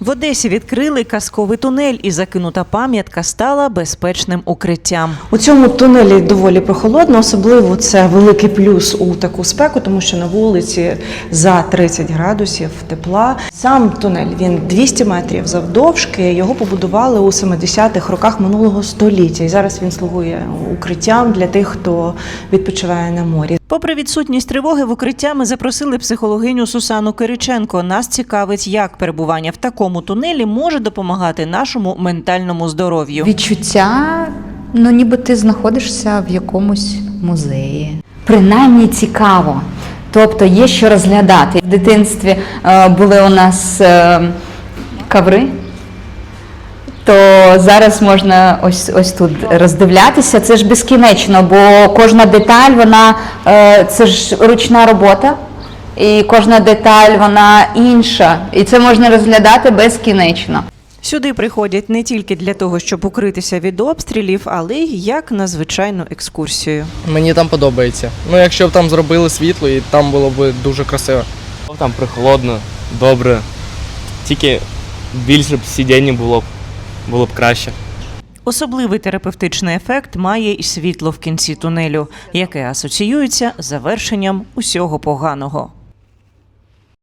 В Одесі відкрили казковий тунель, і закинута пам'ятка стала безпечним укриттям. У цьому тунелі доволі прохолодно, особливо це великий плюс у таку спеку, тому що на вулиці за 30 градусів тепла. Сам тунель він 200 метрів завдовжки. Його побудували у 70-х роках минулого століття. І зараз він слугує укриттям для тих, хто відпочиває на морі. Попри відсутність тривоги, в укриття ми запросили психологиню Сусану Кириченко. Нас цікавить, як перебування в такому тунелі може допомагати нашому ментальному здоров'ю. Відчуття, ну ніби ти знаходишся в якомусь музеї. Принаймні цікаво. Тобто є що розглядати. В дитинстві е, були у нас е, каври, то зараз можна ось, ось тут роздивлятися. Це ж безкінечно, бо кожна деталь, вона е, це ж ручна робота. І кожна деталь вона інша, і це можна розглядати безкінечно. Сюди приходять не тільки для того, щоб укритися від обстрілів, але й як на звичайну екскурсію. Мені там подобається. Ну, якщо б там зробили світло, і там було б дуже красиво. Там прохолодно, добре. Тільки більше б сидіння було б було б краще. Особливий терапевтичний ефект має і світло в кінці тунелю, яке асоціюється з завершенням усього поганого.